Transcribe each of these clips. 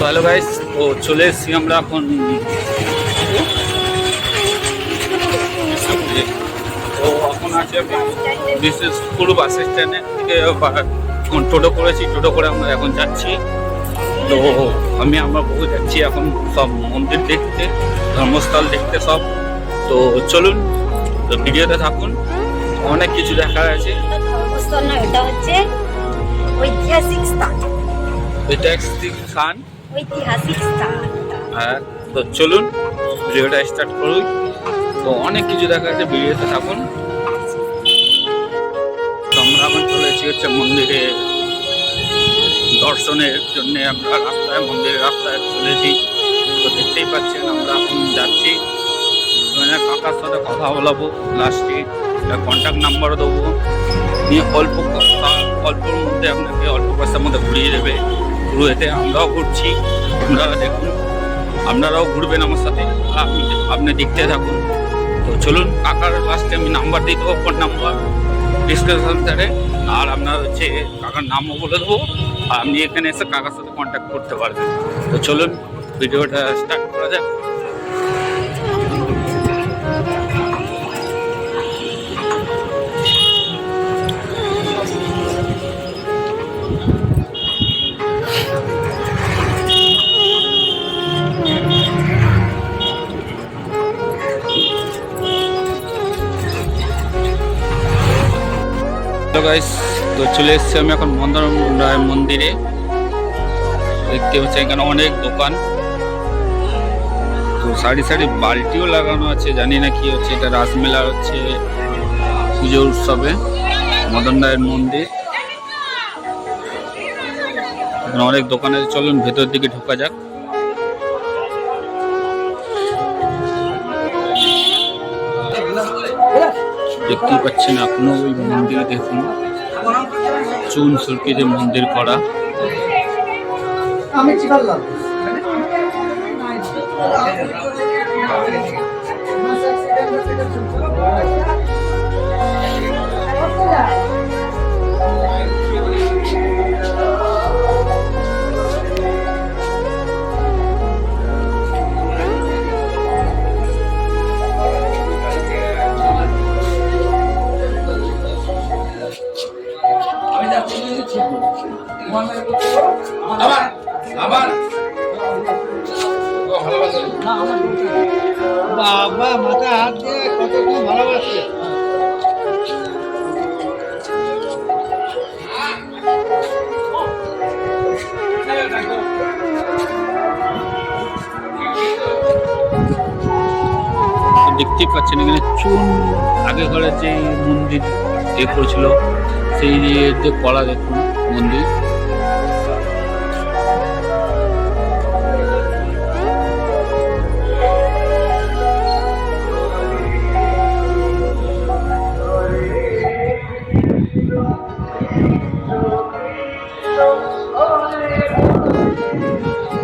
Hello guys তো চলে এসেছি আমরা এখন তো এখন আছে বিশেষপুর বাস স্ট্যান্ডে থেকে টোটো করেছি টোটো করে আমরা এখন যাচ্ছি। তো আমি আমরা বহু যাচ্ছি এখন সব মন্দির দেখতে ধর্মস্থল দেখতে সব। তো চলুন তো ভিডিওতে থাকুন। অনেক কিছু দেখার আছে। ধর্মস্থল না এটা হচ্ছে ঐতিহাসিক স্থান। একটি স্থান। ঐতিহাসিক স্থান হ্যাঁ তো চলুন, ভিডিওটা স্টার্ট করুন। তো অনেক কিছু দেখা যাচ্ছে, ভিডিওতে থাকুন। তো আমরা এখন চলে এসেছি হচ্ছে মন্দিরে। দর্শনের জন্য আমরা রাস্তায়, মন্দিরের রাস্তায় চলেছি তো দেখতেই পাচ্ছেন, আমরা এখন যাচ্ছি। মানে কাকার সাথে কথা বলাবো। লাস্টে কন্ট্যাক্ট নাম্বারও দেবো। নিয়ে অল্প কথা, অল্পর মধ্যে আপনাকে অল্প পয়সার মধ্যে ঘুরিয়ে দেবে। পুরো এতে আমরাও ঘুরছি। আপনারা দেখুন, আপনারাও ঘুরবেন আমার সাথে। আপনি আপনি দেখতে থাকুন। তো চলুন, কাকার লাস্টে আমি নাম্বার দিয়ে দেবো ফোন নাম্বার ডিসক্রিপশন স্যারে আর আপনার হচ্ছে কাকার নামও বলে দেবো। আর আপনি এখানে এসে কাকার সাথে কন্ট্যাক্ট করতে পারবেন। তো চলুন ভিডিওটা স্টার্ট করা যাক। গাইস তো চলে এসেছি আমি এখন মন্দার মন্দিরে। দেখতে পাচ্ছি এখানে অনেক দোকান। তো সারি সারি বালতিও লাগানো আছে, জানি না কি হচ্ছে, এটা রাসমেলা হচ্ছে, পুজো উৎসবে মদন রায়ের মন্দির। অনেক দোকান আছে, চলুন ভেতর দিকে ঢোকা যাক। দেখতেই পাচ্ছেন এখনও ওই মন্দির দেখুন। চুন সুরকিতে মন্দির করা। আমি বাবা মাথা হাত দিয়ে কতক্ষণ ভালোবাসছে তো দেখতেই পাচ্ছেন এখানে চুন আগে ঘরে যে মন্দির এ করেছিল সেই যে করা দেখুন, মন্দির।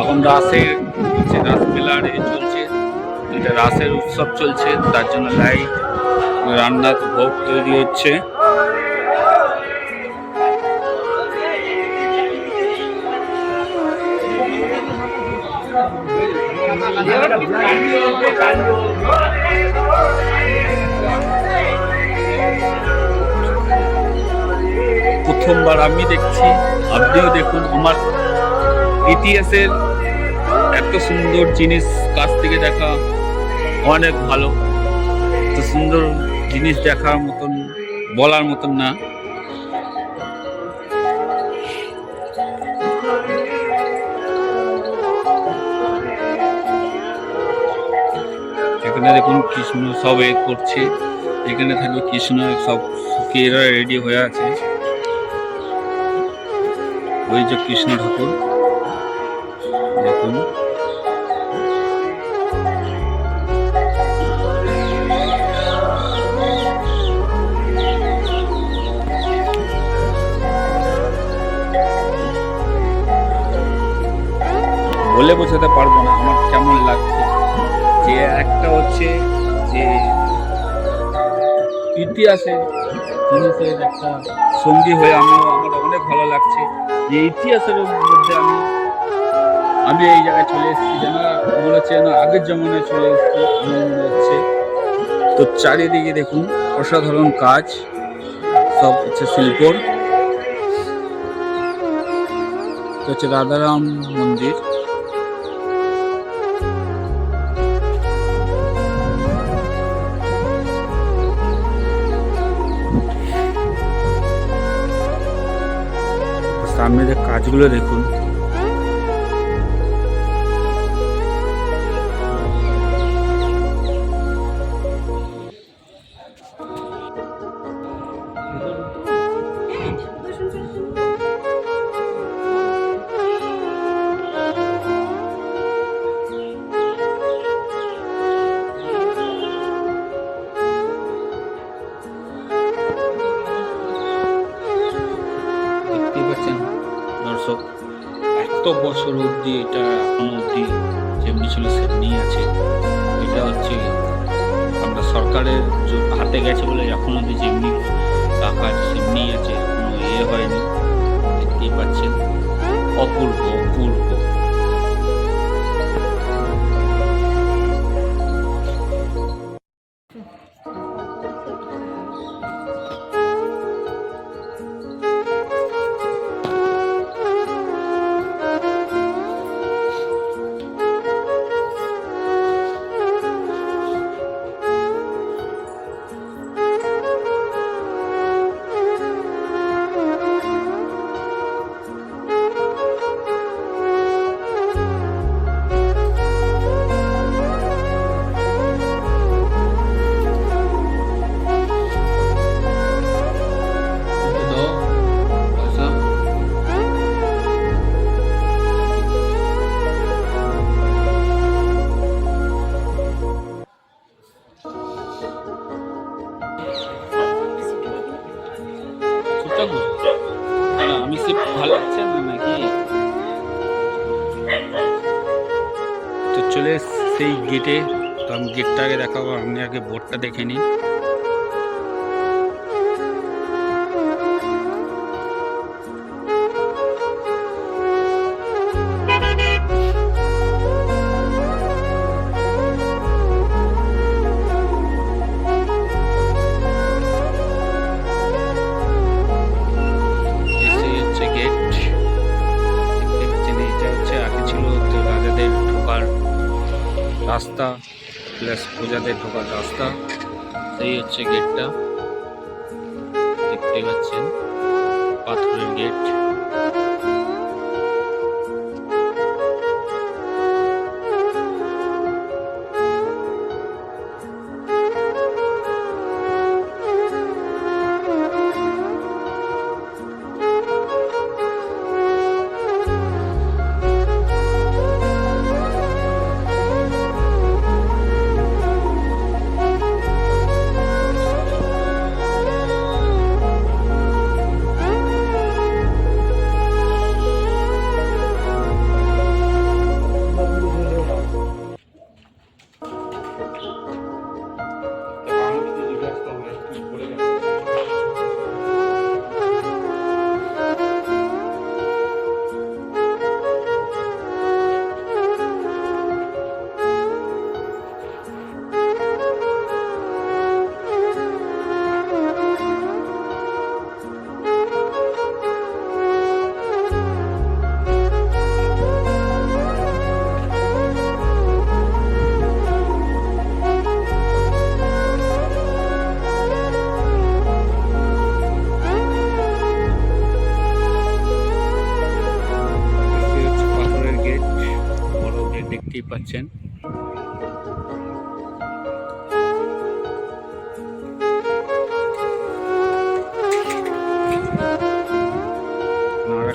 এখন রাসের হচ্ছে রাস মেলার এ চলছে, এটা রাসের উৎসব চলছে, তার জন্য লাইট রান্নার ভোগ তৈরি হচ্ছে। প্রথমবার আমি দেখছি, আপনিও দেখুন, আমার ইতিহাসের এত সুন্দর জিনিস কাছ থেকে দেখা অনেক ভালো। এত সুন্দর জিনিস দেখার মতন, বলার মতন না। এখানে দেখুন কৃষ্ণ সব এ করছে? এখানে থাকবে কৃষ্ণ, সব শুকিয়ে রেডি হয়ে আছে। ওই যে কৃষ্ণ ঠাকুর। দেখুন। বলে বোঝাতে পারব না, আমার কেমন লাগছে। যে একটা হচ্ছে যে ইতিহাসে জিনিসের একটা সঙ্গী হয়ে আমিও আমার অনেক ভালো লাগছে। যে ইতিহাসের মধ্যে আমি আমি এই জায়গায় চলে এসেছি যেন মনে হচ্ছে যেন আগের জমানায় চলে এসেছি এমন মনে হচ্ছে। তো চারিদিকে দেখুন, অসাধারণ কাজ, সব হচ্ছে শিল্পর। তো হচ্ছে রাধারাম মন্দির। সামনে যে কাজগুলো দেখুন সরকারের হাতে গেছে বলে এখন অবধি যেমনি টাকা আছে সেমনি আছে কোনো ইয়ে হয়নি, দেখতেই পাচ্ছেন। অপূর্ব অপূর্ব। দেখে নিন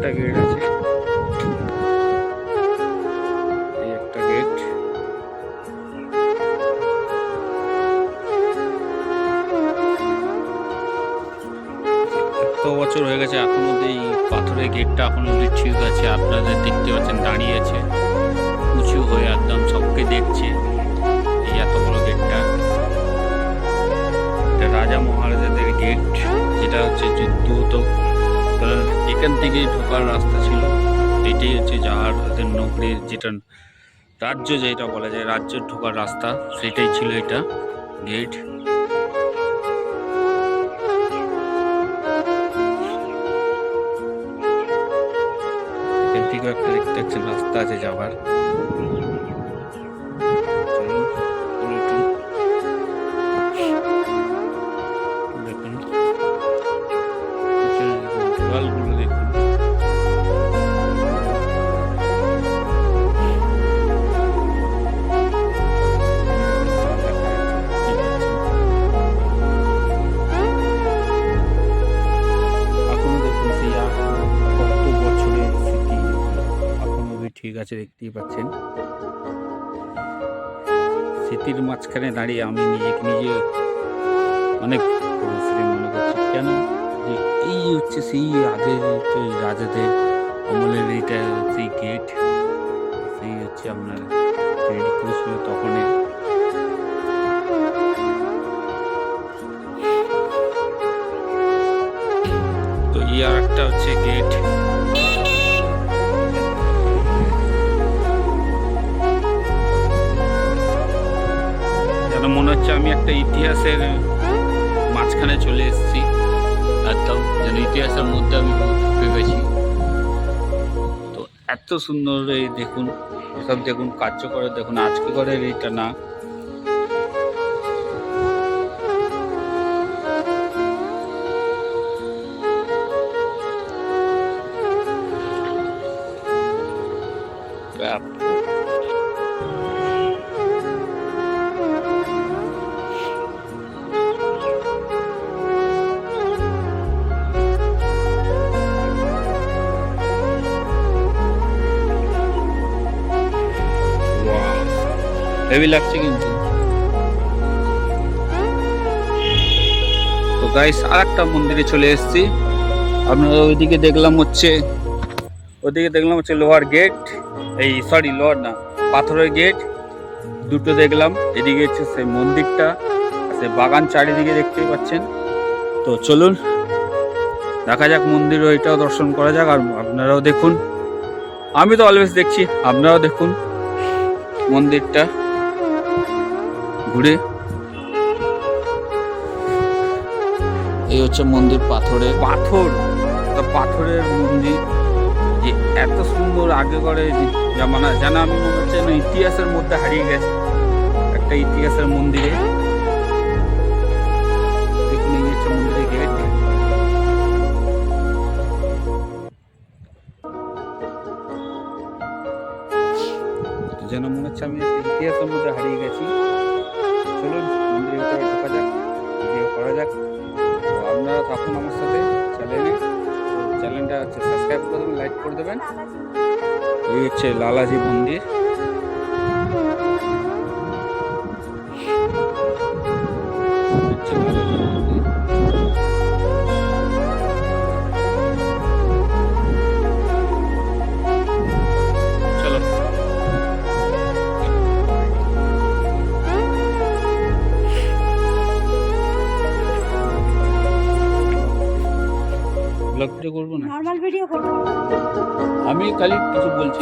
একটা গেট আছে। একটা গেট বছর হয়ে গেছে এখন অব্দি এই পাথরের গেটটা এখন অব্দি ঠিক আছে আপনাদের দেখতে পাচ্ছেন, দাঁড়িয়ে আছে। উঁচু হয়ে একদম সবকে দেখছে। এই এত বড় গেটটা এটা রাজা মহারাজাদের গেট যেটা হচ্ছে যুদ্ধ এখান থেকে ঢোকার রাস্তা ছিল। এটাই হচ্ছে যাহারদের নগরীর যেটা রাজ্য যেটা বলা যায়, রাজ্য ঢোকার রাস্তা, সেটাই ছিল এটা। গেট এখান একটা দেখতে রাস্তা আছে যাওয়ার স্মৃতির মাঝখানে দাঁড়িয়ে আমি নিজেকে নিজে অনেক মনে করছি। কেন? যে এই হচ্ছে সেই আগের যে রাজাদের আমলের এইটা সেই গেট সেই হচ্ছে আপনার তৈরি করেছিল তখনই তো এই আর একটা হচ্ছে গেট মনে হচ্ছে আমি একটা ইতিহাসের মাঝখানে চলে এসেছি। একদম, যেন ইতিহাসের মধ্যে আমি ভেবেছি। তো এত সুন্দর এই দেখুন, এসব দেখুন, কার্যকর, দেখুন আজকে করে এইটা না। হেভি লাগছে কিন্তু। তো গাইস আর একটা মন্দিরে চলে এসেছি। আপনারা ওইদিকে দেখলাম হচ্ছে, ওইদিকে দেখলাম হচ্ছে লোহার গেট এই সরি লোহার না, পাথরের গেট দুটো দেখলাম, এদিকে হচ্ছে সেই মন্দিরটা সেই বাগান চারিদিকে দেখতেই পাচ্ছেন। তো চলুন, দেখা যাক মন্দির ওইটাও দর্শন করা যাক, আর আপনারাও দেখুন। আমি তো অলওয়েজ দেখছি, আপনারাও দেখুন মন্দিরটা। ঘুরে। এই হচ্ছে মন্দির পাথরের পাথর। পাথরের মন্দির যে এত সুন্দর আগে করে জামানা, যেন আমি মনে হচ্ছে ইতিহাসের মধ্যে হারিয়ে গেছে। একটা ইতিহাসের মন্দিরে। দেখুন হচ্ছে মন্দিরের গেট যেন মনে হচ্ছে আমি ইতিহাসের মধ্যে হারিয়ে গেছি। চলুন মন্দিরের ভিতরে ঢোকা যাক, ভিডিও করা যাক। তো আপনারা থাকুন আমার সাথে চ্যানেলে। চ্যানেলটা হচ্ছে সাবস্ক্রাইব করে দেবেন, লাইক করে দেবেন। এই হচ্ছে লালাজি মন্দির। আমি খালি কিছু বলছি।